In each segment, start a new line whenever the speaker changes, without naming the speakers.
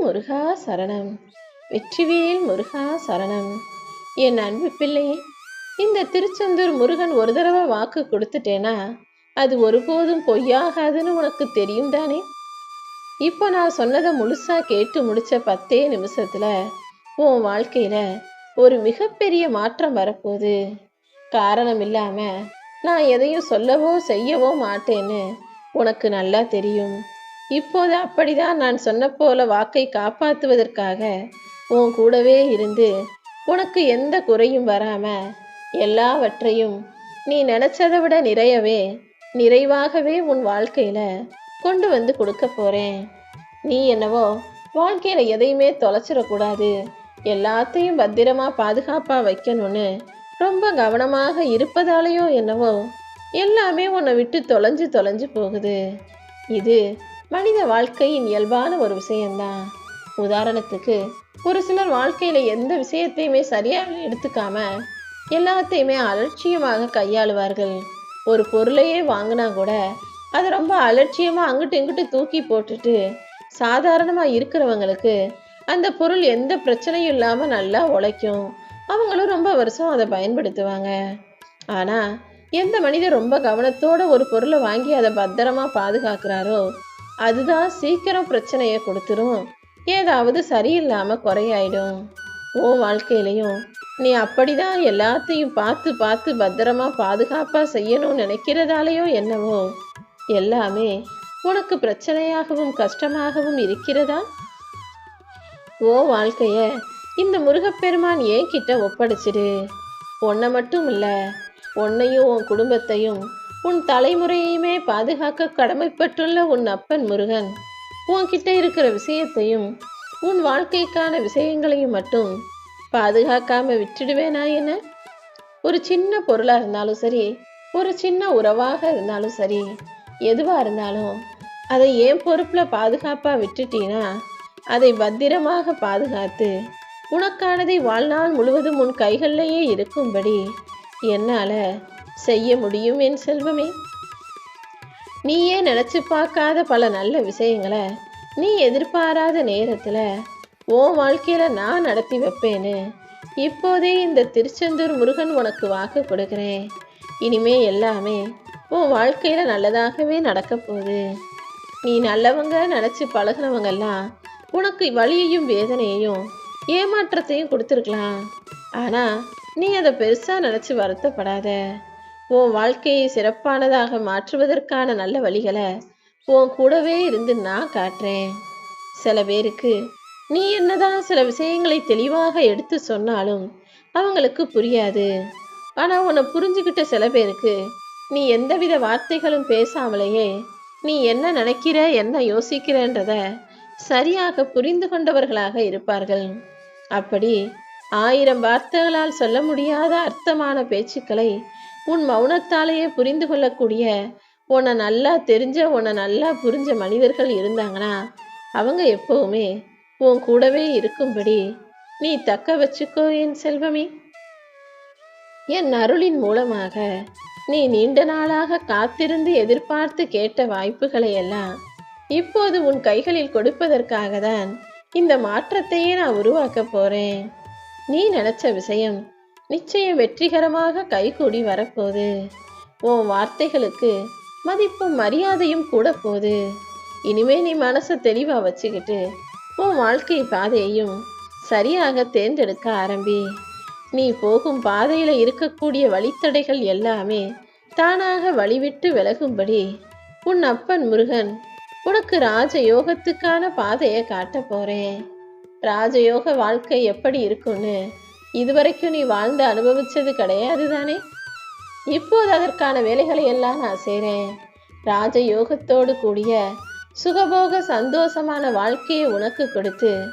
முருகா சரணம். வெற்றிவேல் முருகா சரணம். என் அன்பு பிள்ளையே இந்த திருச்செந்தூர் முருகன் ஒரு தடவை வாக்கு கொடுத்துட்டேனா? அது ஒருபோதும் பொய்யாகாதுன்னு உனக்கு தெரியும் தானே? இப்போ நான் சொன்னதை முழுசா கேட்டு முடிச்ச பத்தே நிமிஷத்துல உன் வாழ்க்கையில ஒரு மிகப்பெரிய மாற்றம் வரப்போகுது. காரணம் இல்லாம நான் எதையும் சொல்லவோ செய்யவோ மாட்டேன்னு உனக்கு நல்லா தெரியும். இப்போது அப்படிதான் நான் சொன்ன போல வாக்கை காப்பாற்றுவதற்காக உன் கூடவே இருந்து உனக்கு எந்த குறையும் வராம எல்லாவற்றையும் நீ நினைச்சதை விட நிறையவே நிறைவாகவே உன் வாழ்க்கையில கொண்டு வந்து கொடுக்க போறேன். நீ என்னவோ வாழ்க்கையில எதையுமே தொலைச்சிடக்கூடாது எல்லாத்தையும் பத்திரமா பாதுகாப்பா வைக்கணும்னு ரொம்ப கவனமாக இருப்பதாலேயோ என்னவோ எல்லாமே உன்னை விட்டு தொலைஞ்சு தொலைஞ்சு போகுது. இது மனித வாழ்க்கையின் இயல்பான ஒரு விஷயம்தான். உதாரணத்துக்கு ஒரு சிலர் வாழ்க்கையில் எந்த விஷயத்தையுமே சரியாக எடுத்துக்காம எல்லாத்தையுமே அலட்சியமாக கையாளுவார்கள். ஒரு பொருளையே வாங்கினா கூட அதை ரொம்ப அலட்சியமாக அங்கிட்டு இங்கிட்டு தூக்கி போட்டுட்டு சாதாரணமாக இருக்கிறவங்களுக்கு அந்த பொருள் எந்த பிரச்சனையும் இல்லாமல் நல்லா உழைக்கும். அவங்களும் ரொம்ப வருஷம் அதை பயன்படுத்துவாங்க. ஆனால் எந்த மனிதர் ரொம்ப கவனத்தோட ஒரு பொருளை வாங்கி அதை பத்திரமா பாதுகாக்கிறாரோ அதுதான் சீக்கிரம் பிரச்சனையை கொடுத்துரும். ஏதாவது சரியில்லாமல் குறையாயிடும். ஓ வாழ்க்கையிலையும் நீ அப்படிதான் எல்லாத்தையும் பார்த்து பார்த்து பத்திரமா பாதுகாப்பாக செய்யணும்னு நினைக்கிறதாலேயோ என்னவோ. எல்லாமே உனக்கு பிரச்சனையாகவும் கஷ்டமாகவும் இருக்கிறதா? ஓ வாழ்க்கைய இந்த முருகப்பெருமான் ஏன் கிட்ட ஒப்படைச்சிடு? உன்னை மட்டும் இல்லை உன்னையும் உன் குடும்பத்தையும் உன் தலைமுறையுமே பாதுகாக்க கடமைப்பட்டுள்ள உன் அப்பன் முருகன். உன்கிட்ட இருக்கிற விஷயத்தையும் உன் வாழ்க்கைக்கான விஷயங்களையும் மட்டும் பாதுகாக்காம விட்டுடுவேனா என்ன? ஒரு சின்ன பொருளா இருந்தாலும் சரி ஒரு சின்ன உறவாக இருந்தாலும் சரி எதுவா இருந்தாலும் அதை ஏன் பொறுப்புல பாதுகாப்பா விட்டுட்டீனா அதை பத்திரமாக பாதுகாத்து உனக்கானதை வாழ்நாள் முழுவதும் உன் கைகளிலேயே இருக்கும்படி என்னால செய்ய முடியும் என் செல்வமே. நீயே நினைச்சு பார்க்காத பல நல்ல விஷயங்களை நீ எதிர்பாராத நேரத்தில் உன் வாழ்க்கையில நான் நடத்தி வைப்பேன்னு இப்போதே இந்த திருச்செந்தூர் முருகன் உனக்கு வாக்கு கொடுக்குறேன். இனிமே எல்லாமே உன் வாழ்க்கையில நல்லதாகவே நடக்க போகுது. நீ நல்லவங்க நினச்சி பழகுனவங்கெல்லாம் உனக்கு வலியையும் வேதனையையும் ஏமாற்றத்தையும் கொடுத்துருக்கலாம். ஆனால் நீ அதை பெருசாக நினச்சி வருத்தப்படாத. உன் வாழ்க்கையை சிறப்பானதாக மாற்றுவதற்கான நல்ல வழிகளை உன் கூடவே இருந்து நான் காட்டுறேன். சில பேருக்கு நீ என்னதான் சில விஷயங்களை தெளிவாக எடுத்து சொன்னாலும் அவங்களுக்கு புரியாது. ஆனால் உன்னை புரிஞ்சுக்கிட்ட சில பேருக்கு நீ எந்தவித வார்த்தைகளும் பேசாமலேயே நீ என்ன நினைக்கிற என்ன யோசிக்கிறன்றத சரியாக புரிந்து கொண்டவர்களாக இருப்பார்கள். அப்படி ஆயிரம் வார்த்தைகளால் சொல்ல முடியாத அர்த்தமான பேச்சுக்களை உன் மௌனத்தாலேயே புரிந்து கொள்ளக்கூடிய உன்னை நல்லா தெரிஞ்ச உன்னை நல்லா புரிஞ்ச மனிதர்கள் இருந்தாங்கன்னா அவங்க எப்பவுமே உன் கூடவே இருக்கும்படி நீ தக்க வச்சுக்கோ என் செல்வமே. என் அருளின் மூலமாக நீ நீண்ட நாளாக காத்திருந்து எதிர்பார்த்து கேட்ட வாய்ப்புகளை எல்லாம் இப்போது உன் கைகளில் கொடுப்பதற்காக தான் இந்த மாற்றத்தையே நான் உருவாக்க போறேன். நீ நினைச்ச விஷயம் நிச்சயம் வெற்றிகரமாக கைகூடி வரப்போகுது. உன் வார்த்தைகளுக்கு மதிப்பும் மரியாதையும் கூட போகுது. இனிமே நீ மனசை தெளிவாக வச்சுக்கிட்டு உன் வாழ்க்கை பாதையையும் சரியாக தேர்ந்தெடுக்க ஆரம்பி. நீ போகும் பாதையில் இருக்கக்கூடிய வழித்தடைகள் எல்லாமே தானாக வழிவிட்டு விலகும்படி உன் அப்பன் முருகன் உனக்கு ராஜயோகத்துக்கான பாதையை காட்ட போறேன். ராஜயோக வாழ்க்கை எப்படி இருக்கும்னு இதுவரைக்கும் நீ வாழ்ந்து அனுபவிச்சது கிடையாது தானே? இப்போது அதற்கான வேலைகளை எல்லாம் நான் செய்கிறேன் ராஜயோகத்தோடு கூடிய சுகபோக சந்தோஷமான வாழ்க்கையை உனக்கு கொடுத்து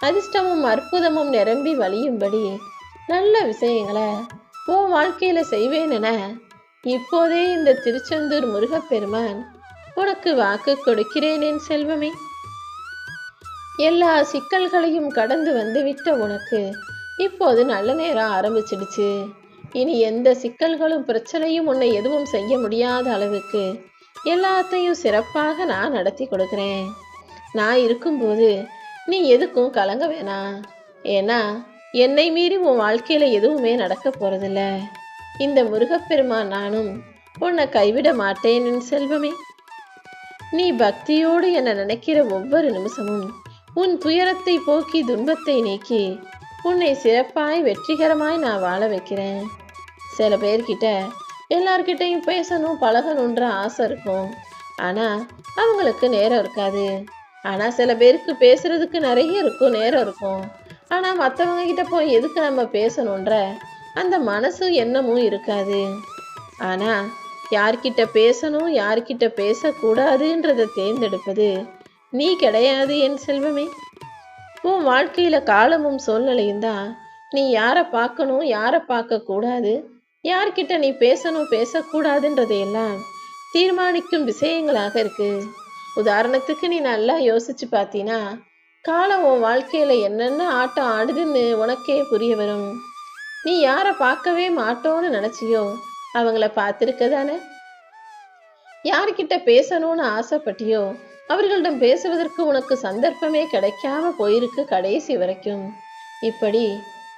அதிர்ஷ்டமும் அற்புதமும் நிரம்பி வழியும்படி நல்ல விஷயங்களை உன் வாழ்க்கையில் செய்வேன் என இப்போதே இந்த திருச்செந்தூர் முருகப்பெருமான் உனக்கு வாக்கு கொடுக்கிறேன் என் செல்வமே. எல்லா சிக்கல்களையும் கடந்து வந்துவிட்ட உனக்கு இப்போது நல்ல நேரம் ஆரம்பிச்சிடுச்சு. இனி எந்த சிக்கல்களும் பிரச்சனையும் உன்னை எதுவும் செய்ய முடியாத அளவுக்கு எல்லாத்தையும் சிறப்பாக நான் நடத்தி கொடுக்குறேன். நான் இருக்கும்போது நீ எதுக்கும் கலங்க வேணாம் ஏன்னா என்னை மீறி உன் வாழ்க்கையில் எதுவுமே நடக்க போகிறதில்ல இந்த முருகப்பெருமான் நானும் உன்னை கைவிட மாட்டேன் என் செல்வமே. நீ பக்தியோடு என்னை நினைக்கிற ஒவ்வொரு நிமிஷமும் உன் துயரத்தை போக்கி துன்பத்தை நீக்கி உன்னை சிறப்பாய் வெற்றிகரமாய் நான் வாழ வைக்கிறேன். சில பேர்கிட்ட எல்லார்கிட்டையும் பேசணும் பழகணுன்ற ஆசை இருக்கும். ஆனால் அவங்களுக்கு நேரம் இருக்காது. ஆனால் சில பேருக்கு பேசுறதுக்கு நிறைய இருக்கும் நேரம் இருக்கும். ஆனால் மற்றவங்க கிட்ட போய் எதுக்கு நம்ம பேசணுன்ற அந்த மனசு எண்ணமும் இருக்காது. ஆனால் யார்கிட்ட பேசணும் யார்கிட்ட பேசக்கூடாதுன்றதை தேர்ந்தெடுப்பது நீ கிடையாது என் செல்வமே. உன் வாழ்க்கையில காலமும் சூழ்நிலையும் தான். நீ யாரை பார்க்கணும் யாரை பார்க்க கூடாது? யார்கிட்ட நீ பேசணும் பேசக்கூடாதுன்றதையெல்லாம் தீர்மானிக்கும் விஷயங்களாக இருக்கு. உதாரணத்துக்கு நீ நல்லா யோசிச்சு பார்த்தீன்னா காலம் உன் வாழ்க்கையில என்னென்ன ஆட்டம் ஆடுதுன்னு உனக்கே புரிய வரும். நீ யாரை பார்க்கவே மாட்டோன்னு நினச்சியோ அவங்கள பார்த்துருக்க தானே? யார்கிட்ட பேசணும்னு ஆசைப்பட்டியோ அவர்களிடம் பேசுவதற்கு உனக்கு சந்தர்ப்பமே கிடைக்காம போயிருக்கு கடைசி வரைக்கும். இப்படி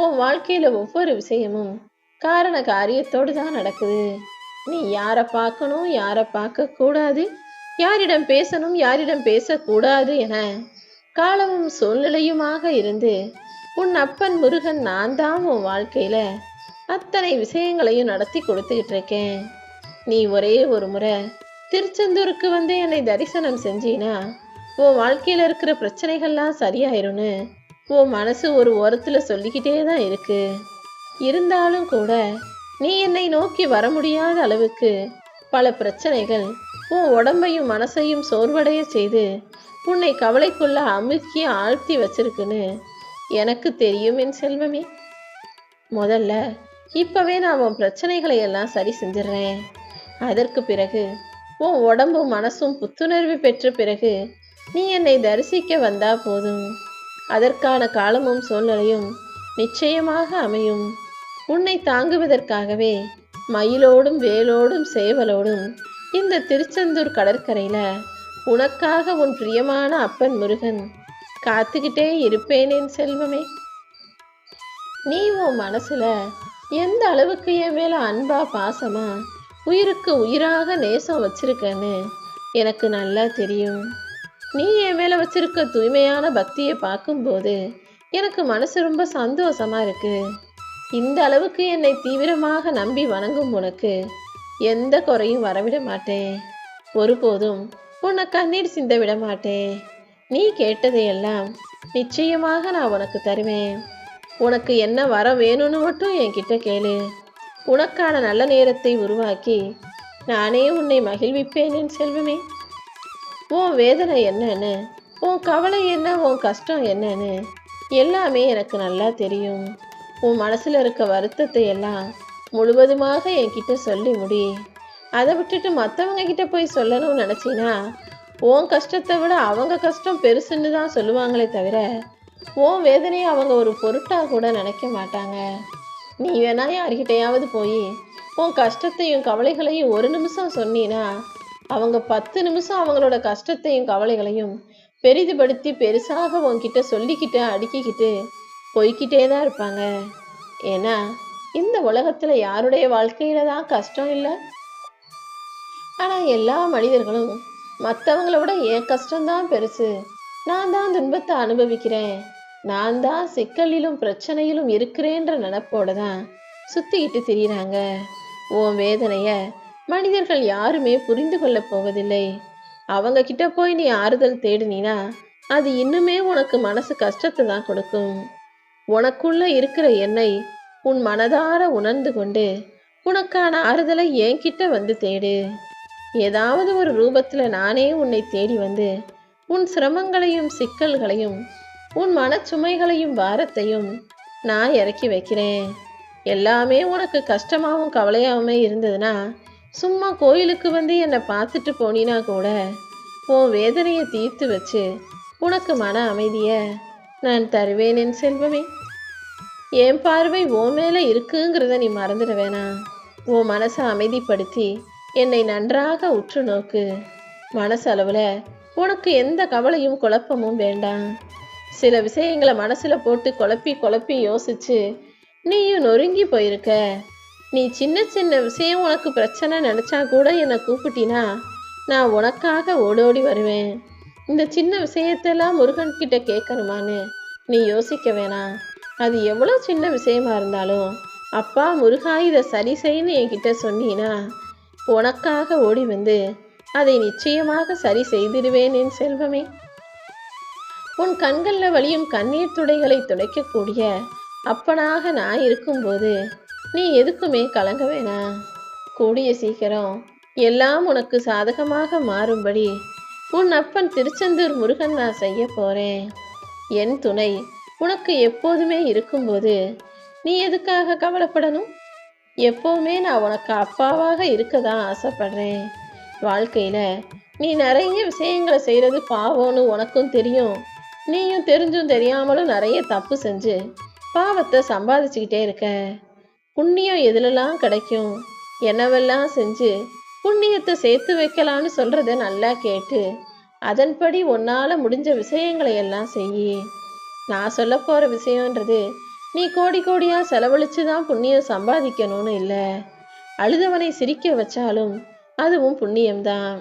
உன் வாழ்க்கையில ஒவ்வொரு விஷயமும் காரண காரியத்தோடு தான் நடக்குது. நீ யாரை பார்க்கணும் யாரை பார்க்க கூடாது யாரிடம் பேசணும் யாரிடம் பேசக்கூடாது என காலமும் சூழ்நிலையுமாக இருந்து உன் அப்பன் முருகன் நான் தான் உன் வாழ்க்கையில அத்தனை விஷயங்களையும் நடத்தி கொடுத்துக்கிட்டு இருக்கேன். நீ ஒரே ஒரு முறை திருச்செந்தூருக்கு வந்து என்னை தரிசனம் செஞ்சீனா? உன் வாழ்க்கையில இருக்கிற பிரச்சனைகள்லாம் சரியாயிரும்னு உன் மனசு ஒரு ஓரத்துல சொல்லிக்கிட்டே தான் இருக்கு. இருந்தாலும் கூட நீ என்னை நோக்கி வர முடியாத அளவுக்கு பல பிரச்சனைகள் உன் உடம்பையும் மனசையும் சோர்வடைய செய்து உன்னை கவலைக்குள்ள அமுக்கி ஆழ்த்தி வச்சிருக்குன்னு எனக்கு தெரியும் என் செல்வமே. முதல்ல இப்பவே நான் உன் பிரச்சனைகளை எல்லாம் சரி செஞ்சிடுறேன். அதற்கு பிறகு உன் உடம்பும் மனசும் புத்துணர்வு பெற்ற பிறகு நீ என்னை தரிசிக்க வந்தா போதும். அதற்கான காலமும் சூழ்நிலையும் நிச்சயமாக அமையும். உன்னை தாங்குவதற்காகவே மயிலோடும் வேலோடும் சேவலோடும் இந்த திருச்செந்தூர் கடற்கரையில உனக்காக உன் பிரியமான அப்பன் முருகன் காத்துக்கிட்டே இருப்பேனேன் செல்வமே. நீ உன் மனசுல எந்த அளவுக்கு என் மேல அன்பா பாசமா உயிருக்கு உயிராக நேசம் வச்சிருக்கன்னு எனக்கு நல்லா தெரியும். நீ என் மேலே வச்சிருக்க தூய்மையான பக்தியை பார்க்கும்போது எனக்கு மனசு ரொம்ப சந்தோஷமா இருக்கு. இந்த அளவுக்கு என்னை தீவிரமாக நம்பி வணங்கும் உனக்கு எந்த குறையும் வரவிட மாட்டேன். ஒருபோதும் உன்னை கண்ணீர் சிந்த விட மாட்டேன். நீ கேட்டதையெல்லாம் நிச்சயமாக நான் உனக்கு தருவேன். உனக்கு என்ன வர வேணும்னு மட்டும் என்கிட்ட கேளு. உனக்கான நல்ல நேரத்தை உருவாக்கி நானே உன்னை மகிழ்விப்பேன் என் செல்வமே. உன் வேதனை என்னன்னு உன் கவலை என்ன உன் கஷ்டம் என்னன்னு எல்லாமே எனக்கு நல்லா தெரியும். உன் மனசில் இருக்க வருத்தத்தை எல்லாம் முழுவதுமாக என்கிட்ட சொல்லி முடி. அதை விட்டுட்டு மற்றவங்க கிட்ட போய் சொல்லணும்னு நினச்சினா உன் கஷ்டத்தை விட அவங்க கஷ்டம் பெருசுன்னு தான் சொல்லுவாங்களே தவிர உன் வேதனையை அவங்க ஒரு பொருட்டாக கூட நினைக்க மாட்டாங்க. நீ வேணா யார்கிட்டையாவது போய்? உன் கஷ்டத்தையும் கவலைகளையும் ஒரு நிமிஷம் சொன்னீனா அவங்க பத்து நிமிஷம் அவங்களோட கஷ்டத்தையும் கவலைகளையும் பெரிதுபடுத்தி பெருசாக உன்கிட்ட சொல்லிக்கிட்டு அடுக்கிக்கிட்டு போய்க்கிட்டே தான் இருப்பாங்க. ஏன்னா இந்த உலகத்தில் யாருடைய வாழ்க்கையில தான் கஷ்டம் இல்லை? ஆனால் எல்லா மனிதர்களும் மற்றவங்கள விட என் கஷ்டம்தான் பெருசு. நான் தான் துன்பத்தை அனுபவிக்கிறேன். நான் தான் சிக்கலிலும் பிரச்சனையிலும் இருக்கிறேன்ற நினப்போட தான் சுத்திக்கிட்டு திரியிறாங்க. உன் வேதனைய மனிதர்கள் யாருமே புரிந்து கொள்ள போவதில்லை. அவங்க கிட்ட போய் நீ ஆறுதல் தேடினா அது இன்னுமே உனக்கு மனசு கஷ்டத்தை தான் கொடுக்கும். உனக்குள்ள இருக்கிற என்னை உன் மனதார உணர்ந்து கொண்டு உனக்கான ஆறுதலை என்கிட்ட வந்து தேடு. ஏதாவது ஒரு ரூபத்துல நானே உன்னை தேடி வந்து உன் சிரமங்களையும் சிக்கல்களையும் உன் மனச்சுமைகளையும் பாரத்தையும் நான் இறக்கி வைக்கிறேன். எல்லாமே உனக்கு கஷ்டமாகவும் கவலையாகவுமே இருந்ததுன்னா சும்மா கோயிலுக்கு வந்து என்னை பார்த்துட்டு போனினா கூட உன் வேதனையை தீர்த்து வச்சு உனக்கு மன அமைதியை நான் தருவேன் என் செல்வமே. என் பார்வை உன் மேலே இருக்குங்கிறத நீ மறந்துட வேணாம். உன் மனசை அமைதிப்படுத்தி என்னை நன்றாக உற்று நோக்கு மனசளவில் உனக்கு எந்த கவலையும் குழப்பமும் வேண்டாம். சில விஷயங்களை மனசில் போட்டு குழப்பி குழப்பி யோசிச்சு நீயும் நொறுங்கி போயிருக்க. நீ சின்ன சின்ன விஷயம் உனக்கு பிரச்சனை நினச்சா கூட என்னை கூப்பிட்டினா நான் உனக்காக ஓடோடி வருவேன். இந்த சின்ன விஷயத்தெல்லாம் முருகன் கிட்ட கேட்கணுமான்னு நீ யோசிக்க வேணாம். அது எவ்வளோ சின்ன விஷயமா இருந்தாலும் அப்பா முருகா இதை சரி செய்யன்னு என்கிட்ட சொன்னீனா உனக்காக ஓடி வந்து அதை நிச்சயமாக சரி செய்திடுவேன் என் செல்வமே. உன் கண்களில் வழியும் கண்ணீர் துடைகளை துடைக்கக்கூடிய அப்பனாக நான் இருக்கும்போது நீ எதுக்குமே கலங்க வேணாம் கூடிய சீக்கிரம் எல்லாம் உனக்கு சாதகமாக மாறும்படி உன் அப்பன் திருச்செந்தூர் முருகன் நான் செய்ய போறேன். என் துணை உனக்கு எப்போதுமே இருக்கும்போது நீ எதுக்காக கவலைப்படணும்? எப்போவுமே நான் உனக்கு அப்பாவாக இருக்க தான் ஆசைப்படுறேன். வாழ்க்கையில நீ நிறைய விஷயங்களை செய்யறது பாவம்னு உனக்கும் தெரியும். நீயும் தெரிஞ்சும் தெரியாமலும் நிறைய தப்பு செஞ்சு பாவத்தை சம்பாதிச்சுக்கிட்டே இருக்க. புண்ணியம் எதுலலாம் கிடைக்கும்? என்னவெல்லாம் செஞ்சு புண்ணியத்தை சேர்த்து வைக்கலான்னு சொல்றத நல்லா கேட்டு அதன்படி உன்னால முடிஞ்ச விஷயங்களை எல்லாம் செய் நான் சொல்ல போற விஷயம்ன்றது நீ கோடி கோடியா செலவழித்து தான் புண்ணியம் சம்பாதிக்கணும்னு இல்லை. அழுதவனை சிரிக்க வச்சாலும் அதுவும் புண்ணியம்தான்.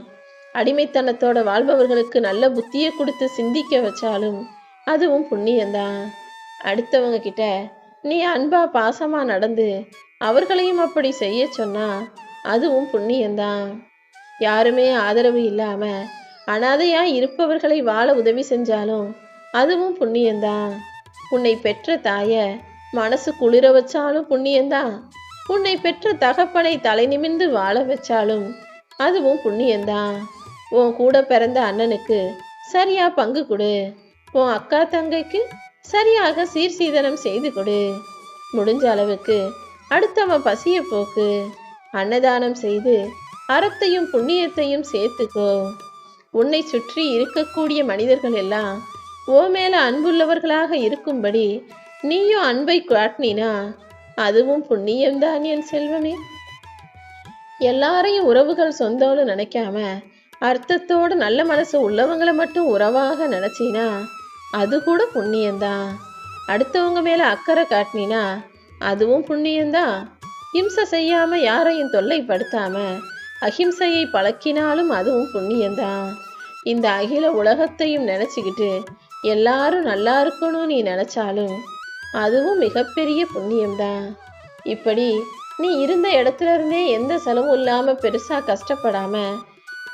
அடிமைத்தனத்தோட வாழ்பவர்களுக்கு நல்ல புத்தியை கொடுத்து சிந்திக்க வச்சாலும் அதுவும் புண்ணியம்தான். அடுத்தவங்க கிட்ட நீ அன்பா பாசமா நடந்து அவர்களையும் அப்படி செய்ய சொன்னா அதுவும் புண்ணியம்தான். யாருமே ஆதரவு இல்லாம அனாதையா இருப்பவர்களை வாழ உதவி செஞ்சாலும் அதுவும் புண்ணியம்தான். உன்னை பெற்ற தாய மனசு குளிர வச்சாலும் புண்ணியம்தான். உன்னை பெற்ற தகப்பனை தலை நிமிர்ந்து வாழ வச்சாலும் அதுவும் புண்ணியம்தான். உன் கூட பிறந்த அண்ணனுக்கு சரியா பங்கு கொடு. உன் அக்கா தங்கைக்கு சரியாக சீர்சீதனம் செய்து கொடு. முடிஞ்ச அளவுக்கு அடுத்தவன் பசிய போக்கு. அன்னதானம் செய்து அறத்தையும் புண்ணியத்தையும் சேர்த்துக்கோ. உன்னை சுற்றி இருக்கக்கூடிய மனிதர்கள் எல்லாம் ஓ மேல அன்புள்ளவர்களாக இருக்கும்படி நீயும் அன்பை காட்டினா அதுவும் புண்ணியம்தான் என் செல்வமே. எல்லாரையும் உறவுகள் சொந்தம்னு நினைக்காம அர்த்தத்தோட நல்ல மனசு உள்ளவங்களை மட்டும் உறவாக நினச்சினா அது கூட புண்ணியந்தான் அடுத்தவங்க மேலே அக்கறை காட்டினா அதுவும் புண்ணியந்தான் ஹிம்சை செய்யாமல் யாரையும் தொல்லைப்படுத்தாமல் அஹிம்சையை பழக்கினாலும் அதுவும் புண்ணியந்தான் இந்த அகில உலகத்தையும் நினச்சிக்கிட்டு எல்லாரும் நல்லா இருக்கணும் நீ நினச்சாலும் அதுவும் மிகப்பெரிய புண்ணியம்தான் இப்படி நீ இருந்த இடத்துல இருந்தே எந்த செலவும் இல்லாமல் பெருசாக கஷ்டப்படாமல்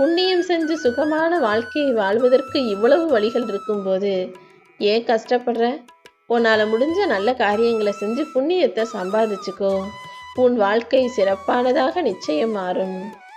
புண்ணியம் செஞ்சு சுகமான வாழ்க்கையை வாழ்வதற்கு இவ்வளவு வழிகள் இருக்கும்போது ஏன் கஷ்டப்படுற? உன்னால் முடிஞ்ச நல்ல காரியங்களை செஞ்சு புண்ணியத்தை சம்பாதிச்சுக்கோ. உன் வாழ்க்கை சிறப்பானதாக நிச்சயம் மாறும்.